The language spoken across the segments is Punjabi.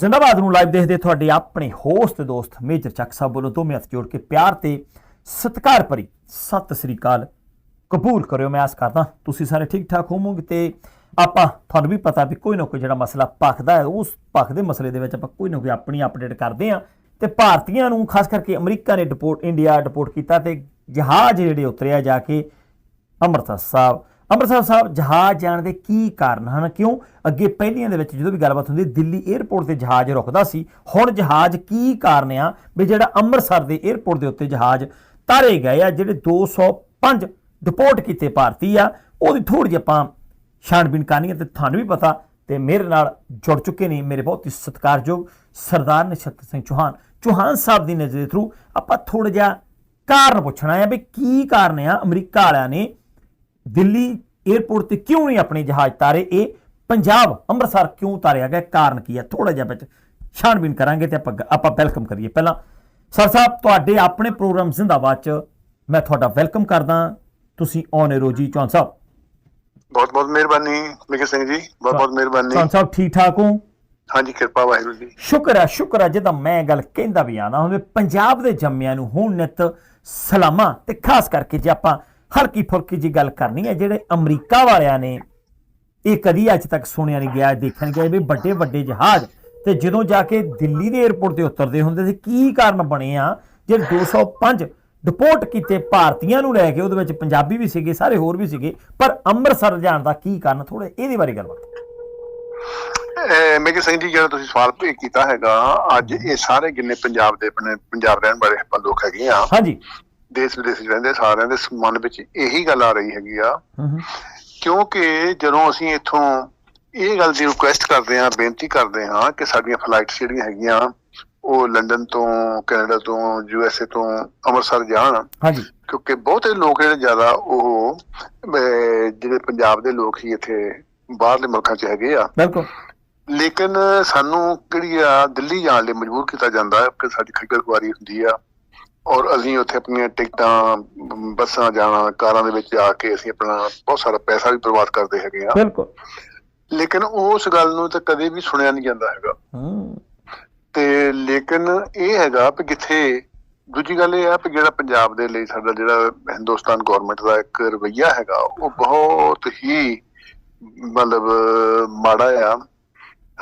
ਜ਼ਿੰਦਾਬਾਦ ਨੂੰ ਲਾਈਵ ਦੇਖਦੇ ਤੁਹਾਡੇ ਆਪਣੇ ਹੋਸਟ ਤੇ ਦੋਸਤ ਮੇਜਰ ਚੱਕ ਸਾਹਿਬ ਵੱਲੋਂ ਦੋਵੇਂ ਹੱਥ ਜੋੜ ਕੇ ਪਿਆਰ ਤੇ ਸਤਿਕਾਰ ਭਰੀ ਸਤਿ ਸ੍ਰੀ ਅਕਾਲ। ਕਬੂਲ ਕਰਿਓ, ਮੈਂ ਆਸ ਕਰਦਾ ਤੁਸੀਂ ਸਾਰੇ ਠੀਕ ਠਾਕ ਹੋਵੋਗੇ ਤੇ ਆਪਾਂ, ਤੁਹਾਨੂੰ ਵੀ ਪਤਾ ਵੀ ਕੋਈ ਨਾ ਕੋਈ ਜਿਹੜਾ ਮਸਲਾ ਭਖਦਾ ਹੈ, ਉਸ ਭਖਦੇ ਮਸਲੇ ਦੇ ਵਿੱਚ ਆਪਾਂ ਕੋਈ ਨਾ ਕੋਈ ਆਪਣੀ ਅਪਡੇਟ ਕਰਦੇ ਆ ਤੇ ਭਾਰਤੀਆਂ ਨੂੰ ਖਾਸ ਕਰਕੇ ਅਮਰੀਕਾ ਨੇ ਡਿਪੋਰਟ ਇੰਡੀਆ ਡਿਪੋਰਟ ਕੀਤਾ ਤੇ ਜਹਾਜ਼ ਜਿਹੜੇ ਉਤਰਿਆ ਜਾ ਕੇ ਅੰਮ੍ਰਿਤਸਰ ਸਾਹਿਬ ਅੰਮ੍ਰਿਤਸਰ ਸਾਹਿਬ ਜਹਾਜ਼ ਜਾਣ ਦੇ ਕੀ ਕਾਰਨ ਹਨ? ਕਿਉਂ? ਅੱਗੇ ਪਹਿਲੀਆਂ ਦੇ ਵਿੱਚ ਜਦੋਂ ਵੀ ਗੱਲਬਾਤ ਹੁੰਦੀ, ਦਿੱਲੀ 에ਅਰਪੋਰਟ ਤੇ ਜਹਾਜ਼ ਰੁਕਦਾ ਸੀ, ਹੁਣ ਜਹਾਜ਼ ਕੀ ਕਾਰਨ ਆ? ਵੀ ਜਿਹੜਾ ਅੰਮ੍ਰਿਤਸਰ ਦੇ 에ਅਰਪੋਰਟ ਦੇ ਉੱਤੇ ਜਹਾਜ਼ ਤਾਰੇ ਗਏ ਆ, ਜਿਹੜੇ 205 ਡਿਪੋਰਟ ਕੀਤੇ ਭਾਰਤੀ ਆ, ਉਹਦੀ ਥੋੜੀ ਜਿਹੀ ਆਪਾਂ ਛਾਣਬੀਨ ਕਰਨੀ ਹੈ ਤੇ ਤੁਹਾਨੂੰ ਵੀ ਪਤਾ ਤੇ ਮੇਰੇ ਨਾਲ ਜੁੜ ਚੁੱਕੇ ਨੇ ਮੇਰੇ ਬਹੁਤ ਹੀ ਸਤਿਕਾਰਯੋਗ ਸਰਦਾਰ ਨਛੱਤਰ ਸਿੰਘ ਚੌਹਾਨ। ਚੌਹਾਨ ਸਾਹਿਬ ਦੀ ਨਜ਼ਰ ਦੇ ਥਰੂ ਆਪਾਂ ਥੋੜਾ ਜਿਹਾ ਕਾਰਨ ਪੁੱਛਣਾ ਹੈ ਵੀ ਕੀ ਕਾਰਨ ਆ? ਅਮਰੀਕਾ ਵਾਲਿਆਂ ਨੇ ਦਿੱਲੀ 에ਅਰਪੋਰਟ ਤੇ ਕਿਉਂ ਨਹੀਂ ਆਪਣੇ ਜਹਾਜ਼ ਤਾਰੇ? ਇਹ ਪੰਜਾਬ ਅੰਮ੍ਰਿਤਸਰ ਕਿਉਂ ਤਾਰਿਆ ਗਿਆ? ਕਾਰਨ ਕੀ ਹੈ? ਥੋੜਾ ਜਿਹਾ ਵਿੱਚ ਛਾਣਬੀਨ ਕਰਾਂਗੇ ਤੇ ਆਪਾਂ ਆਪਾਂ ਵੈਲਕਮ ਕਰੀਏ। ਪਹਿਲਾਂ ਸਰ ਸਾਹਿਬ ਤੁਹਾਡੇ ਆਪਣੇ ਪ੍ਰੋਗਰਾਮ ਜ਼ਿੰਦਾਬਾਦ ਚ ਮੈਂ ਤੁਹਾਡਾ ਵੈਲਕਮ ਕਰਦਾ। ਤੁਸੀਂ ਔਨ ਰੋਜੀ ਚੌਹਾਨ ਸਾਹਿਬ। ਬਹੁਤ ਬਹੁਤ ਮਿਹਰਬਾਨੀ ਮਿਕਰ ਸਿੰਘ ਜੀ। ਬਹੁਤ ਬਹੁਤ ਮਿਹਰਬਾਨੀ। ਚੌਹਾਨ ਸਾਹਿਬ ਠੀਕ ਠਾਕ ਹੋ? ਹਾਂਜੀ ਕਿਰਪਾ ਵਾਹਿਗੁਰੂ ਜੀ। ਸ਼ੁਕਰ ਹੈ ਸ਼ੁਕਰ ਹੈ ਜਦੋਂ ਮੈਂ ਗੱਲ ਕਹਿੰਦਾ ਵੀ ਆਣਾ ਹੋਵੇ ਪੰਜਾਬ ਦੇ ਜੰਮਿਆਂ ਨੂੰ ਹੁਣ ਨਿਤ ਸਲਾਮਾਂ ਤੇ ਖਾਸ ਕਰਕੇ ਜੇ ਆਪਾਂ ਹਲਕੀ ਫੁਲਕੀ ਜੀ ਗੱਲ ਕਰਨੀ ਹੈ ਜਿਹੜੇ ਅਮਰੀਕਾ ਵਾਲਿਆਂ ਨੇ ਇਹ ਕਦੀ ਅੱਜ ਤੱਕ ਸੁਣਿਆ ਨਹੀਂ ਗਿਆ ਦੇਖਣ ਗਿਆ ਵੀ ਵੱਡੇ ਵੱਡੇ ਜਹਾਜ਼ ਤੇ ਜਦੋਂ ਜਾ ਕੇ ਦਿੱਲੀ ਦੇ 에ਅਰਪੋਰਟ ਤੇ ਉਤਰਦੇ ਹੁੰਦੇ ਸੀ ਕੀ ਕਾਰਨ ਬਣੇ ਆ? ਜੇ 205 ਡਿਪੋਰਟ ਕੀਤੇ ਭਾਰਤੀਆਂ ਨੂੰ ਲੈ ਕੇ ਉਹਦੇ ਵਿੱਚ ਪੰਜਾਬੀ ਵੀ ਸੀਗੇ ਸਾਰੇ ਹੋਰ ਵੀ ਸੀਗੇ ਪਰ ਅੰਮ੍ਰਿਤਸਰ ਜਾਣ ਦਾ ਕੀ ਕਾਰਨ? ਥੋੜੇ ਇਹਦੇ ਬਾਰੇ ਗੱਲਬਾਤ ਮਿਕਰ ਸਿੰਘ ਜੀ ਜਿਹੜਾ ਤੁਸੀਂ ਸਵਾਲ ਭੇਜ ਕੀਤਾ ਹੈਗਾ ਅੱਜ ਇਹ ਸਾਰੇ ਜਿੰਨੇ ਪੰਜਾਬ ਦੇ ਆਪਣੇ ਪੰਜਾਬ ਰਹਿਣ ਵਾਲੇ ਲੋਕ ਹੈਗੇ ਆ ਹਾਂਜੀ। ਦੇਸ਼ ਵਿਦੇਸ਼ ਰਹਿੰਦੇ ਸਾਰਿਆਂ ਦੇ ਮਨ ਵਿੱਚ ਇਹੀ ਗੱਲ ਆ ਰਹੀ ਹੈਗੀ ਆ। ਕਿਉਂਕਿ ਜਦੋਂ ਅਸੀਂ ਇੱਥੋਂ ਇਹ ਗੱਲ ਦੀ ਰਿਕੁਐਸਟ ਕਰਦੇ ਹਾਂ ਬੇਨਤੀ ਕਰਦੇ ਹਾਂ ਕਿ ਸਾਡੀਆਂ ਫਲਾਈਟਸ ਜਿਹੜੀਆਂ ਹੈਗੀਆਂ ਉਹ ਲੰਡਨ ਤੋਂ ਕੈਨੇਡਾ ਤੋਂ ਯੂਐਸਏ ਤੋਂ ਅੰਮ੍ਰਿਤਸਰ ਜਾਣ। ਹਾਂਜੀ। ਕਿਉਂਕਿ ਬਹੁਤੇ ਲੋਕ ਜਿਹੜੇ ਜ਼ਿਆਦਾ ਉਹ ਜਿਹੜੇ ਪੰਜਾਬ ਦੇ ਲੋਕ ਹੀ ਇੱਥੇ ਬਾਹਰਲੇ ਮੁਲਕਾਂ 'ਚ ਹੈਗੇ ਆ। ਬਿਲਕੁਲ। ਲੇਕਿਨ ਸਾਨੂੰ ਕਿਹੜੀ ਆ ਦਿੱਲੀ ਜਾਣ ਲਈ ਮਜਬੂਰ ਕੀਤਾ ਜਾਂਦਾ ਹੈ ਕਿ ਸਾਡੀ ਖੱਜਲ ਖੁਆਰੀ ਹੁੰਦੀ ਆ। ਔਰ ਅਸੀਂ ਉੱਥੇ ਆਪਣੀਆਂ ਟਿਕਟਾਂ ਬੱਸਾਂ ਜਾਣਾ ਕਾਰਾਂ ਦੇ ਵਿੱਚ ਜਾ ਕੇ ਅਸੀਂ ਆਪਣਾ ਬਹੁਤ ਸਾਰਾ ਪੈਸਾ ਵੀ ਬਰਬਾਦ ਕਰਦੇ ਹੈਗੇ ਆ। ਬਿਲਕੁਲ। ਲੇਕਿਨ ਉਸ ਗੱਲ ਨੂੰ ਤਾਂ ਕਦੇ ਵੀ ਸੁਣਿਆ ਨਹੀਂ ਜਾਂਦਾ ਹੈਗਾ। ਹੂੰ। ਤੇ ਲੇਕਿਨ ਇਹ ਹੈਗਾ ਕਿ ਜਿੱਥੇ ਦੂਜੀ ਗੱਲ ਇਹ ਆ ਕਿ ਜਿਹੜਾ ਪੰਜਾਬ ਦੇ ਲਈ ਸਾਡਾ ਜਿਹੜਾ ਹਿੰਦੁਸਤਾਨ ਗਵਰਨਮੈਂਟ ਦਾ ਇੱਕ ਰਵਈਆ ਹੈਗਾ ਉਹ ਬਹੁਤ ਹੀ ਮਤਲਬ ਮਾੜਾ ਆ।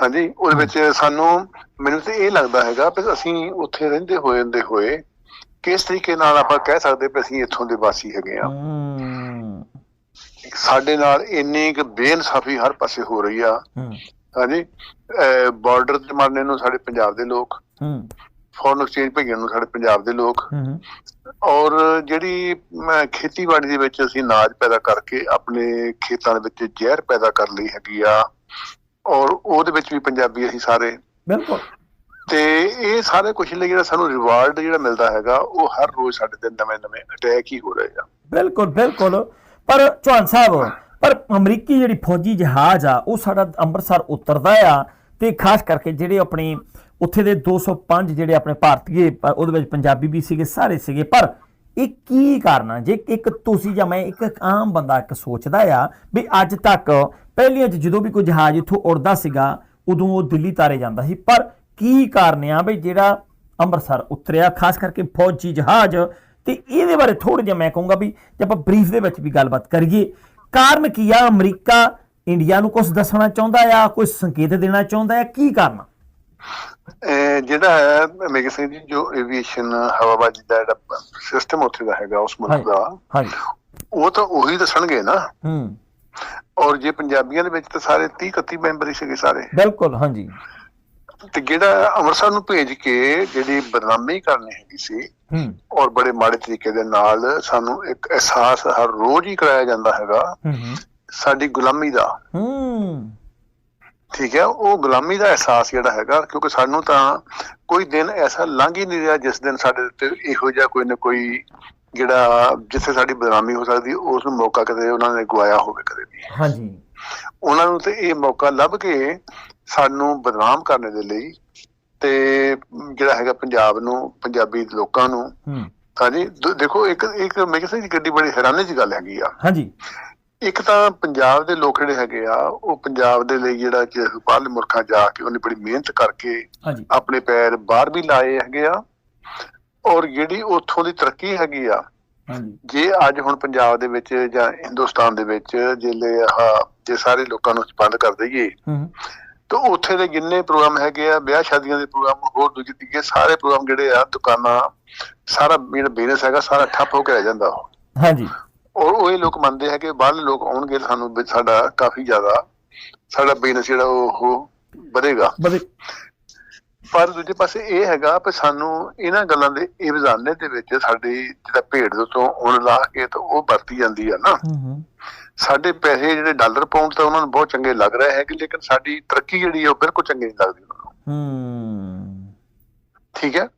ਹਾਂਜੀ ਉਹਦੇ ਵਿੱਚ ਸਾਨੂੰ ਮੈਨੂੰ ਤੇ ਇਹ ਲੱਗਦਾ ਹੈਗਾ ਕਿ ਅਸੀਂ ਉੱਥੇ ਰਹਿੰਦੇ ਹੋਏ ਹੁੰਦੇ ਹੋਏ ਕਿਸ ਤਰੀਕੇ ਨਾਲ ਆਪਾਂ ਕਹਿ ਸਕਦੇ ਕਿ ਅਸੀਂ ਇੱਥੋਂ ਦੇ ਵਾਸੀ ਹੈਗੇ ਆ ਸਾਡੇ ਨਾਲ ਇੰਨੀ ਕੁ ਬੇਇਨਸਾਫੀ ਹਰ ਪਾਸੇ ਹੋ ਰਹੀ ਆ। ਹਾਂਜੀ? ਬਾਰਡਰ ਤੇ ਮਾਰਨੇ ਨੂੰ ਸਾਡੇ ਪੰਜਾਬ ਦੇ ਲੋਕ ਫੋਰਨ ਐਕਸਚੇਂਜ ਭਈਆਂ ਨੂੰ ਸਾਡੇ ਪੰਜਾਬ ਦੇ ਲੋਕ ਔਰ ਜਿਹੜੀ ਖੇਤੀਬਾੜੀ ਦੇ ਵਿੱਚ ਅਸੀਂ ਅਨਾਜ ਪੈਦਾ ਕਰਕੇ ਆਪਣੇ ਖੇਤਾਂ ਦੇ ਵਿੱਚ ਜ਼ਹਿਰ ਪੈਦਾ ਕਰ ਲਈ ਹੈਗੀ ਆ। ਔਰ ਉਹਦੇ ਵਿੱਚ ਵੀ ਪੰਜਾਬੀ ਅਸੀਂ ਸਾਰੇ ਬਿਲਕੁਲ। ਤੇ ਇਹ ਸਾਰੇ ਕੁਝ ਲਈ ਜਿਹੜਾ ਸਾਨੂੰ ਰਿਵਾਰਡ ਜਿਹੜਾ ਮਿਲਦਾ ਹੈਗਾ, ਉਹ ਹਰ ਰੋਜ਼ ਸਾਡੇ ਤੇ ਨਵੇਂ ਨਵੇਂ ਅਟੈਕ ਹੀ ਹੋ ਰਹੇ ਆ। ਬਿਲਕੁਲ ਬਿਲਕੁਲ। ਪਰ ਚੌਹਾਨ ਸਾਹਿਬ, ਪਰ ਅਮਰੀਕੀ ਜਿਹੜੀ ਫੌਜੀ ਜਹਾਜ਼ ਆ, ਉਹ ਸਾਡਾ ਅੰਮ੍ਰਿਤਸਰ ਉਤਰਦਾ ਆ ਤੇ ਖਾਸ ਕਰਕੇ ਜਿਹੜੇ ਆਪਣੇ ਉੱਥੇ ਦੇ 205 ਜਿਹੜੇ ਆਪਣੇ ਭਾਰਤੀਏ ਉਹਦੇ ਵਿੱਚ ਪੰਜਾਬੀ ਵੀ ਸੀਗੇ, ਸਾਰੇ ਸੀਗੇ, ਪਰ ਇਹ ਕੀ ਕਾਰਨ ਜੇ ਇੱਕ ਤੁਸੀਂ ਜਾਂ ਮੈਂ ਇੱਕ ਆਮ ਬੰਦਾ ਇੱਕ ਸੋਚਦਾ ਆ ਵੀ ਅੱਜ ਤੱਕ ਪਹਿਲੀਆਂ 'ਚ ਜਦੋਂ ਵੀ ਕੋਈ ਜਹਾਜ਼ ਇੱਥੋਂ ਉੜਦਾ ਸੀਗਾ, ਉਦੋਂ ਉਹ ਦਿੱਲੀ ਤਾਰੇ ਜਾਂਦਾ ਸੀ, ਪਰ ਕੀ ਕਾਰਨ ਆ ਵੀ ਜਿਹੜਾ ਅੰਮ੍ਰਿਤਸਰ ਉਤਰਿਆ? ਖਾਸ ਕਰਕੇ ਫੌਜੀ ਜਹਾਜ਼। ਤੇ ਇਹਦੇ ਬਾਰੇ ਥੋੜਾ ਜਿਹਾ ਮੈਂ ਕਹੂੰਗਾ ਵੀ ਜੇ ਆਪਾਂ ਬਰੀਫ ਦੇ ਵਿੱਚ ਵੀ ਗੱਲਬਾਤ ਕਰੀਏ ਕਾਰਨ ਕੀ ਆ? ਅਮਰੀਕਾ ਇੰਡੀਆ ਨੂੰ ਕੁਝ ਦੱਸਣਾ ਚਾਹੁੰਦਾ ਆ ਕੋਈ ਸੰਕੇਤ ਦੇਣਾ ਚਾਹੁੰਦਾ ਆ? ਕੀ ਕਾਰਨ ਜਿਹੜਾ ਹੈ ਮੇਗੇ ਸਿੰਘ ਜੀ ਜੋ ਐਵੀਏਸ਼ਨ ਹਵਾਬਾਜ਼ੀ ਦਾ ਜਿਹੜਾ ਸਿਸਟਮ ਉੱਥੇ ਦਾ ਹੈਗਾ ਉਸ ਮੁਲਕ ਦਾ ਹਾਂਜੀ ਉਹ ਤਾਂ ਉਹੀ ਦੱਸਣਗੇ ਨਾ। ਹੂੰ। ਔਰ ਜੇ ਪੰਜਾਬੀਆਂ ਦੇ ਵਿੱਚ ਤਾਂ ਸਾਰੇ 30 31 ਮੈਂਬਰ ਹੀ ਸੀਗੇ ਸਾਰੇ। ਬਿਲਕੁਲ ਹਾਂਜੀ। ਤੇ ਜਿਹੜਾ ਅੰਮ੍ਰਿਤਸਰ ਨੂੰ ਭੇਜ ਕੇ ਜਿਹੜੀ ਬਦਨਾਮੀ ਕਰਨੀ ਹੈਗੀ ਸੀ ਹੂੰ। ਔਰ ਬੜੇ ਮਾੜੇ ਤਰੀਕੇ ਦੇ ਨਾਲ ਸਾਨੂੰ ਇੱਕ ਅਹਿਸਾਸ ਹਰ ਰੋਜ਼ ਹੀ ਕਰਾਇਆ ਜਾਂਦਾ ਹੈਗਾ ਹੂੰ ਸਾਡੀ ਗੁਲਾਮੀ ਦਾ। ਹੂੰ। ਠੀਕ ਹੈ ਉਹ ਗੁਲਾਮੀ ਦਾ ਅਹਿਸਾਸ ਜਿਹੜਾ ਹੈਗਾ ਕਿਉਂਕਿ ਸਾਨੂੰ ਤਾਂ ਕੋਈ ਦਿਨ ਐਸਾ ਲੰਘ ਹੀ ਨਹੀਂ ਰਿਹਾ ਜਿਸ ਦਿਨ ਸਾਡੇ ਉੱਤੇ ਇਹੋ ਜਿਹਾ ਕੋਈ ਨਾ ਕੋਈ ਜਿਹੜਾ ਜਿੱਥੇ ਸਾਡੀ ਬਦਨਾਮੀ ਹੋ ਸਕਦੀ ਉਸ ਨੂੰ ਮੌਕਾ ਕਦੇ ਉਹਨਾਂ ਨੇ ਗਵਾਇਆ ਹੋਵੇ ਕਦੇ ਵੀ। ਹਾਂਜੀ। ਉਹਨਾਂ ਨੂੰ ਤੇ ਇਹ ਮੌਕਾ ਲੱਭ ਕੇ ਸਾਨੂੰ ਬਦਨਾਮ ਕਰਨ ਦੇ ਲਈ ਤੇ ਜਿਹੜਾ ਹੈਗਾ ਪੰਜਾਬ ਨੂੰ ਪੰਜਾਬੀ ਲੋਕਾਂ ਨੂੰ ਹੂੰ। ਹਾਂਜੀ ਦੇਖੋ ਇੱਕ ਇੱਕ ਮੈਂ ਕਿਸੇ ਦੀ ਗੱਡੀ ਬੜੀ ਹੈਰਾਨੀ ਦੀ ਗੱਲ ਹੈਗੀ ਆ। ਹਾਂਜੀ। ਇੱਕ ਤਾਂ ਪੰਜਾਬ ਦੇ ਲੋਕ ਜਿਹੜੇ ਹੈਗੇ ਆ ਉਹ ਪੰਜਾਬ ਦੇ ਲਈ ਜਿਹੜਾ ਕਿ ਬਾਹਰਲੇ ਮੁਲਕਾਂ ਜਾ ਕੇ ਉਹਨੇ ਬੜੀ ਮਿਹਨਤ ਕਰਕੇ ਆਪਣੇ ਪੈਰ ਬਾਹਰ ਵੀ ਲਾਏ ਹੈਗੇ ਆ ਔਰ ਜਿਹੜੀ ਉੱਥੋਂ ਦੀ ਤਰੱਕੀ ਹੈਗੀ ਆ ਜੇ ਅੱਜ ਹੁਣ ਪੰਜਾਬ ਦੇ ਵਿੱਚ ਜਾਂ ਹਿੰਦੁਸਤਾਨ ਦੇ ਵਿੱਚ ਜੇ ਜੇ ਸਾਰੇ ਲੋਕਾਂ ਨੂੰ ਬੰਦ ਕਰ ਦਈਏ ਤਾਂ ਉੱਥੇ ਦੇ ਜਿੰਨੇ ਪ੍ਰੋਗਰਾਮ ਹੈਗੇ ਆ ਵਿਆਹ ਸ਼ਾਦੀਆਂ ਦੇ ਪ੍ਰੋਗਰਾਮ ਹੋਰ ਦੂਜੇ ਤੀਜੇ ਸਾਰੇ ਪ੍ਰੋਗਰਾਮ ਜਿਹੜੇ ਆ ਦੁਕਾਨਾਂ ਸਾਰਾ ਜਿਹੜਾ ਬਿਜ਼ਨਸ ਹੈਗਾ ਸਾਰਾ ਠੱਪ ਹੋ ਕੇ ਰਹਿ ਜਾਂਦਾ ਉਹ। ਹਾਂਜੀ। ਔਰ ਉਹ ਇਹ ਲੋਕ ਮੰਨਦੇ ਹੈ ਕਿ ਬਾਹਰਲੇ ਲੋਕ ਆਉਣਗੇ ਸਾਨੂੰ ਸਾਡਾ ਕਾਫੀ ਜ਼ਿਆਦਾ ਸਾਡਾ ਬਿਜ਼ਨਸ ਜਿਹੜਾ ਉਹ ਵਧੇਗਾ। ਪਰ ਦੂਜੇ ਪਾਸੇ ਇਹ ਹੈਗਾ ਕਿ ਸਾਨੂੰ ਇਹਨਾਂ ਗੱਲਾਂ ਦੇ ਇਹ ਵਿਜ਼ਾਨੇ ਦੇ ਵਿੱਚ ਸਾਡੀ ਜਿਹੜਾ ਭੇਡ ਦੇ ਤੋਂ ਉਣ ਲਾ ਕੇ ਤਾਂ ਉਹ ਵਰਤੀ ਜਾਂਦੀ ਆ ਨਾ। ਹੂੰ ਹੂੰ। ਸਾਡੇ ਪੈਸੇ ਜਿਹੜੇ ਡਾਲਰ ਪਾਉਂਡ ਤਾਂ ਉਹਨਾਂ ਨੂੰ ਬਹੁਤ ਚੰਗੇ ਲੱਗ ਰਹੇ ਹੈ ਕਿ ਲੇਕਿਨ ਸਾਡੀ ਤਰੱਕੀ ਜਿਹੜੀ ਹੈ ਉਹ ਬਿਲਕੁਲ ਚੰਗੀ ਨਹੀਂ ਲੱਗਦੀ ਉਹਨਾਂ ਨੂੰ। ਹੂੰ। ਠੀਕ ਹੈ?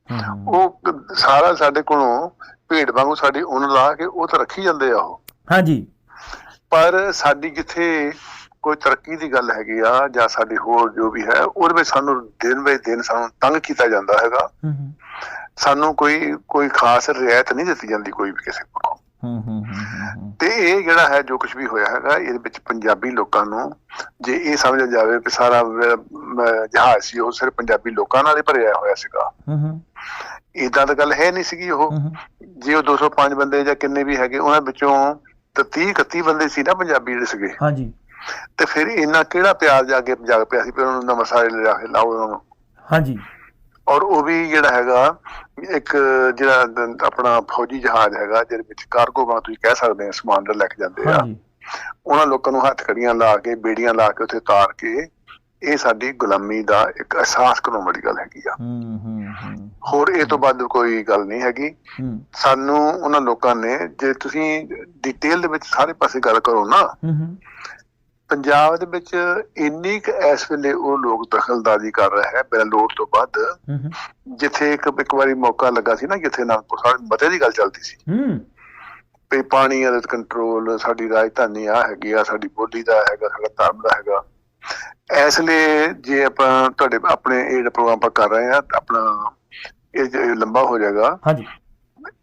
ਉਹ ਸਾਰਾ ਸਾਡੇ ਕੋਲੋਂ ਭੇਡ ਵਾਂਗੂ ਸਾਡੀ ਉਣ ਲਾ ਕੇ ਉਹ ਤਾਂ ਰੱਖੀ ਜਾਂਦੇ ਆ ਉਹ। ਹਾਂਜੀ। ਪਰ ਸਾਡੀ ਜਿੱਥੇ ਕੋਈ ਤਰੱਕੀ ਦੀ ਗੱਲ ਹੈਗੀ ਆ ਜਾਂ ਸਾਡੀ ਹੋਰ ਜੋ ਵੀ ਹੈ ਉਹਦੇ ਵਿੱਚ ਸਾਨੂੰ ਦਿਨ ਬੇ ਦਿਨ ਸਾਨੂੰ ਤੰਗ ਕੀਤਾ ਜਾਂਦਾ ਹੈਗਾ। ਹੂੰ ਹੂੰ। ਸਾਨੂੰ ਕੋਈ ਕੋਈ ਖਾਸ ਰਿਆਇਤ ਨਹੀਂ ਦਿੱਤੀ ਜਾਂਦੀ ਕੋਈ ਵੀ ਕਿਸੇ ਕੋਲੋਂ। ਹੂੰ ਹੂੰ ਤੇ ਇਹ ਜਿਹੜਾ ਹੈ ਜੋ ਕੁਝ ਵੀ ਹੋਇਆ ਹੈਗਾ ਇਹਦੇ ਵਿੱਚ ਪੰਜਾਬੀ ਲੋਕਾਂ ਨੂੰ ਜੇ ਇਹ ਸਮਝਿਆ ਜਾਵੇ ਕਿ ਸਾਰਾ ਜਹਾਜ਼ ਸੀ ਉਹ ਸਿਰਫ ਪੰਜਾਬੀ ਲੋਕਾਂ ਨਾਲ ਹੀ ਭਰਿਆ ਹੋਇਆ ਸੀਗਾ। ਹੂੰ ਹੂੰ। ਇਦਾਂ ਤਾਂ ਗੱਲ ਹੈ ਨਹੀਂ ਸੀਗੀ ਉਹ। ਜੇ ਉਹ 205 ਬੰਦੇ ਜਾਂ ਕਿੰਨੇ ਵੀ ਹੈਗੇ ਉਹਨਾਂ ਵਿੱਚੋਂ ਤਾਂ 30 31 ਬੰਦੇ ਸੀ ਨਾ ਪੰਜਾਬੀ ਜਿਹੜੇ ਸੀਗੇ। ਹਾਂਜੀ। ਤੇ ਫਿਰ ਇੰਨਾ ਕਿਹੜਾ ਪਿਆਰ ਜਾ ਕੇ ਜਾਗ ਪਿਆ ਸੀ ਫਿਰ ਉਹਨਾਂ ਨੂੰ ਨਵਾਂ ਸਾਰੇ ਲਿਆ ਕੇ ਲਾਓ ਉਹਨਾਂ। ਨੂੰ ਹਾਂਜੀ। ਔਰ ਉਹ ਵੀ ਜਿਹੜਾ ਹੈਗਾ ਇੱਕ ਜਿਹੜਾ ਆਪਣਾ ਫੌਜੀ ਜਹਾਜ਼ ਹੈਗਾ ਜਿਹਦੇ ਵਿੱਚ ਕਾਰਗੋ ਵਾਂ ਤੁਸੀਂ ਕਹਿ ਸਕਦੇ ਆ ਸਮਾਨ ਲੈ ਕੇ ਜਾਂਦੇ ਆ। ਉਹਨਾਂ ਲੋਕਾਂ ਨੂੰ ਹੱਥ ਕੜੀਆਂ ਲਾ ਕੇ ਬੇੜੀਆਂ ਲਾ ਕੇ ਉੱਥੇ ਤਾਰ ਕੇ ਇਹ ਸਾਡੀ ਗੁਲਾਮੀ ਦਾ ਇੱਕ ਅਹਿਸਾਸ ਕਰਾਉਣ ਵਾਲੀ ਗੱਲ ਹੈਗੀ ਆ। ਹੂੰ ਹੂੰ ਹੂੰ। ਹੋਰ ਇਹ ਤੋਂ ਵੱਧ ਕੋਈ ਗੱਲ ਨਹੀਂ ਹੈਗੀ। ਸਾਨੂੰ ਉਹਨਾਂ ਲੋਕਾਂ ਨੇ ਜੇ ਤੁਸੀਂ ਡਿਟੇਲ ਦੇ ਵਿੱਚ ਸਾਰੇ ਪਾਸੇ ਗੱਲ ਕਰੋ ਨਾ ਪੰਜਾਬ ਦੇ ਵਿੱਚ ਇੰਨੀ ਕੁ ਇਸ ਵੇਲੇ ਉਹ ਲੋਕ ਦਖਲਅੰਦਾਜ਼ੀ ਕਰ ਰਿਹਾ ਹੈ ਬਿਨਾਂ ਲੋੜ ਤੋਂ ਹੂੰ ਜਿੱਥੇ ਇੱਕ ਇੱਕ ਵਾਰੀ ਮੌਕਾ ਲੱਗਾ ਸੀ ਨਾ ਜਿੱਥੇ ਨਾਨਕਪੁਰ ਸਾਹਿਬ ਮਤੇ ਦੀ ਗੱਲ ਚੱਲਦੀ ਸੀ। ਹੂੰ। ਵੀ ਪਾਣੀ ਦਾ ਕੰਟਰੋਲ ਸਾਡੀ ਰਾਜਧਾਨੀ ਆ ਹੈਗੀ ਆ ਸਾਡੀ ਬੋਲੀ ਦਾ ਹੈਗਾ ਸਾਡਾ ਧਰਮ ਦਾ ਹੈਗਾ। ਇਸ ਲਈ ਜੇ ਆਪਾਂ ਤੁਹਾਡੇ ਆਪਣੇ ਇਹ ਪ੍ਰੋਗਰਾਮ ਆਪਾਂ ਕਰ ਰਹੇ ਆ ਆਪਣਾ ਇਹ ਲੰਬਾ ਹੋ ਜਾਏਗਾ। ਹਾਂਜੀ।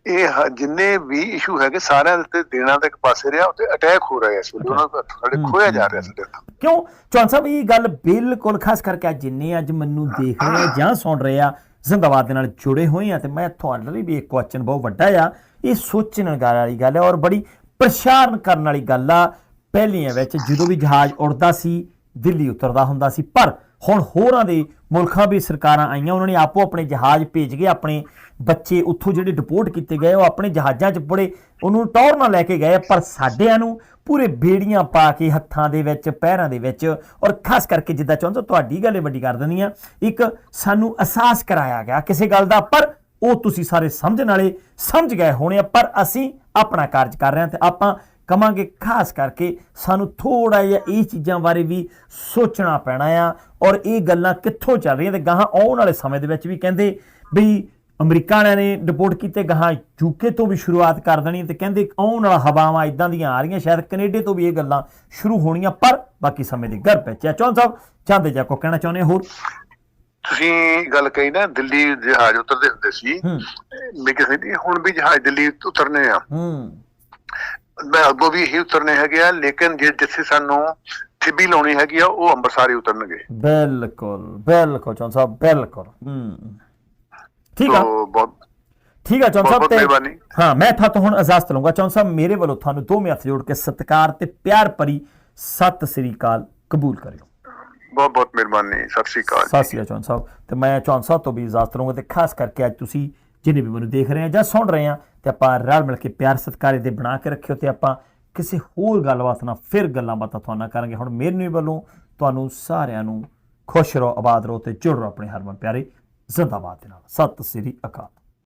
ਇਹ ਜਿੰਨੇ ਵੀ ਇਸ਼ੂ ਹੈਗੇ ਸਾਰਿਆਂ ਦੇ ਉੱਤੇ ਦੇਣਾ ਤੇ ਇੱਕ ਪਾਸੇ ਰਿਹਾ ਉੱਤੇ ਅਟੈਕ ਹੋ ਰਿਹਾ ਇਸ ਵੇਲੇ। ਉਹਨਾਂ ਦਾ ਸਾਡੇ ਖੋਇਆ ਜਾ ਰਿਹਾ ਸਾਡੇ ਤੋਂ ਕਿਉਂ? ਚੌਹਾਨ ਸਾਹਿਬ ਇਹ ਗੱਲ ਬਿਲਕੁਲ ਖਾਸ ਕਰਕੇ ਅੱਜ ਜਿੰਨੇ ਅੱਜ ਮੈਨੂੰ ਦੇਖ ਰਹੇ ਆ ਜਾਂ ਸੁਣ ਰਹੇ ਆ ਜ਼ਿੰਦਾਬਾਦ ਦੇ ਨਾਲ ਜੁੜੇ ਹੋਏ ਆ ਤੇ ਮੈਂ ਤੁਹਾਡੇ ਲਈ ਵੀ ਇੱਕ ਕੁਐਸਚਨ ਬਹੁਤ ਵੱਡਾ ਆ। ਇਹ ਸੋਚਣ ਵਾਲੀ ਗੱਲ ਹੈ ਔਰ ਬੜੀ ਪਰੇਸ਼ਾਨ ਕਰਨ ਵਾਲੀ ਗੱਲ ਆ। ਪਹਿਲੀਆਂ ਵਿੱਚ ਜਦੋਂ ਵੀ ਜਹਾਜ਼ ਉੜਦਾ ਸੀ ਦਿੱਲੀ ਉਤਰਦਾ ਹੁੰਦਾ ਸੀ ਪਰ ਹੁਣ ਹੋਰਾਂ ਦੇ ਮੁਲਕਾਂ ਵੀ ਸਰਕਾਰਾਂ ਆਈਆਂ, ਉਹਨਾਂ ਨੇ ਆਪੋ ਆਪਣੇ ਜਹਾਜ਼ ਭੇਜ ਕੇ ਆਪਣੇ ਬੱਚੇ ਉੱਥੋਂ ਜਿਹੜੇ ਡਿਪੋਰਟ ਕੀਤੇ ਗਏ, ਉਹ ਆਪਣੇ ਜਹਾਜ਼ਾਂ 'ਚ ਬੜੇ, ਉਹਨੂੰ ਟੌਰ ਨਾਲ ਲੈ ਕੇ ਗਏ ਪਰ ਸਾਡਿਆਂ ਨੂੰ ਪੂਰੇ ਬੇੜੀਆਂ ਪਾ ਕੇ ਹੱਥਾਂ ਦੇ ਵਿੱਚ, ਪੈਰਾਂ ਦੇ ਵਿੱਚ ਔਰ ਖਾਸ ਕਰਕੇ ਜਿੱਦਾਂ ਚਾਹੁੰਦਾ ਤੁਹਾਡੀ ਗੱਲ ਇਹ ਵੱਡੀ ਕਰ ਦਿੰਦੀ ਆ ਇੱਕ ਸਾਨੂੰ ਅਹਿਸਾਸ ਕਰਾਇਆ ਗਿਆ ਕਿਸੇ ਗੱਲ ਦਾ, ਪਰ ਉਹ ਤੁਸੀਂ ਸਾਰੇ ਸਮਝਣ ਵਾਲੇ ਸਮਝ ਗਏ ਹੋਣੇ ਆ, ਪਰ ਅਸੀਂ ਆਪਣਾ ਕਾਰਜ ਕਰ ਰਹੇ ਹਾਂ ਤੇ ਆਪਾਂ ਕਵਾਂਗੇ ਖਾਸ ਕਰਕੇ ਸਾਨੂੰ ਥੋੜਾ ਜਿਹਾ ਇਹ ਚੀਜ਼ਾਂ ਬਾਰੇ ਵੀ ਸੋਚਣਾ ਪੈਣਾ ਆ ਔਰ ਇਹ ਗੱਲਾਂ ਕਿੱਥੋਂ ਚੱਲ ਰਹੀਆਂ ਤੇ ਗਾਹਾਂ ਆਉਣ ਵਾਲੇ ਸਮੇਂ ਦੇ ਵਿੱਚ ਵੀ ਕਹਿੰਦੇ ਵੀ ਅਮਰੀਕਾ ਵਾਲਿਆਂ ਨੇ ਡਿਪੋਰਟ ਕੀਤੇ ਗਾਹਾਂ ਯੂਕੇ ਤੋਂ ਵੀ ਸ਼ੁਰੂਆਤ ਕਰ ਦੇਣੀ ਤੇ ਕਹਿੰਦੇ ਆਉਣ ਵਾਲਾ ਹਵਾਵਾਂ ਇਦਾਂ ਦੀਆਂ ਆ ਰਹੀਆਂ ਸ਼ਾਇਦ ਕੈਨੇਡਾ ਤੋਂ ਵੀ ਇਹ ਗੱਲਾਂ ਸ਼ੁਰੂ ਹੋਣੀਆਂ ਪਰ ਬਾਕੀ ਸਮੇਂ ਦੇ ਗਰ ਆ। ਚੌਨ ਸਾਹਿਬ ਚਾਹੁੰਦੇ ਜਾ ਕੋ ਕਹਿਣਾ ਚਾਹੁੰਦੇ ਹੋਰ? ਤੁਸੀਂ ਗੱਲ ਕਹੀ ਨਾ ਦਿੱਲੀ ਜਹਾਜ਼ ਉਤਰਦੇ ਹੁੰਦੇ ਸੀ। ਮੈਂ ਕਿਸੇ ਦੀ ਹੁਣ ਵੀ ਜਹਾਜ਼ ਦਿੱਲੀ ਉਤਰਨੇ ਆ। ਹੂੰ। ਮੈਂ ਅੱਗੋਂ ਵੀ ਇਹੀ ਉਤਰਨੇ ਹੈਗੇ ਆ ਲੇਕਿਨ ਜੇ ਜਿੱਥੇ ਸਾਨੂੰ ਥਿੱਬੀ ਲਾਉਣੀ ਹੈਗੀ ਆ ਉਹ ਅੰਮ੍ਰਿਤਸਰ ਹੀ ਉਤਰਨਗੇ। ਬਿਲਕੁਲ ਬਿਲਕੁਲ ਚੌਨ ਸਾਹਿਬ ਬਿਲਕੁਲ। ਹੂੰ। ਠੀਕ ਆ। ਬਹੁਤ ਠੀਕ ਆ ਚੌਨ ਸਾਹਿਬ ਤੇ। ਹਾਂ ਮੈਂ ਤੁਹਾਤੋਂ ਹੁਣ ਇਜਾਜ਼ਤ ਲਵਾਂਗਾ ਚੌਨ ਸਾਹਿਬ ਮੇਰੇ ਵੱਲੋਂ ਤੁਹਾਨੂੰ ਦੋਵੇਂ ਹੱਥ ਜੋੜ ਕੇ ਸਤਿਕਾਰ ਤੇ ਪਿਆਰ ਭਰੀ ਸਤਿ ਸ੍ਰੀ ਅਕਾਲ ਕਬੂਲ ਕਰਿਓ। ਬਹੁਤ ਬਹੁਤ ਮਿਹਰਬਾਨੀ। ਸਤਿ ਸ਼੍ਰੀ ਅਕਾਲ। ਸਤਿ ਸ੍ਰੀ ਅਕਾਲ ਚੌਨ ਸਾਹਿਬ। ਤੇ ਮੈਂ ਚੌਨ ਸਾਹਿਬ ਤੋਂ ਵੀ ਇਜਾਜ਼ਤ ਲਵਾਂਗਾ ਤੇ ਖਾਸ ਕਰਕੇ ਅੱਜ ਤੁਸੀਂ ਜਿਹਨੇ ਵੀ ਮੈਨੂੰ ਦੇਖ ਰਹੇ ਆ ਜਾਂ ਸੁਣ ਰਹੇ ਆ, ਤੇ ਆਪਾਂ ਰਲ ਮਿਲ ਕੇ ਪਿਆਰ ਸਤਿਕਾਰ ਦੇ ਬਣਾ ਕੇ ਰੱਖਿਓ ਤੇ ਆਪਾਂ ਕਿਸੇ ਹੋਰ ਗੱਲਬਾਤ ਨਾਲ ਫਿਰ ਗੱਲਾਂ ਬਾਤਾਂ ਤੁਹਾਨੂੰ ਨਾਲ ਕਰਾਂਗੇ। ਹੁਣ ਮੇਰੇ ਵੱਲੋਂ ਤੁਹਾਨੂੰ ਸਾਰਿਆਂ ਨੂੰ ਖੁਸ਼ ਰਹੋ, ਆਬਾਦ ਰਹੋ ਤੇ ਜੁੜ ਰਹੋ ਆਪਣੇ ਹਰਮਨ ਪਿਆਰੇ। ਜ਼ਿੰਦਾਬਾਦ ਦੇ ਨਾਲ। ਸਤਿ ਸ੍ਰੀ ਅਕਾਲ।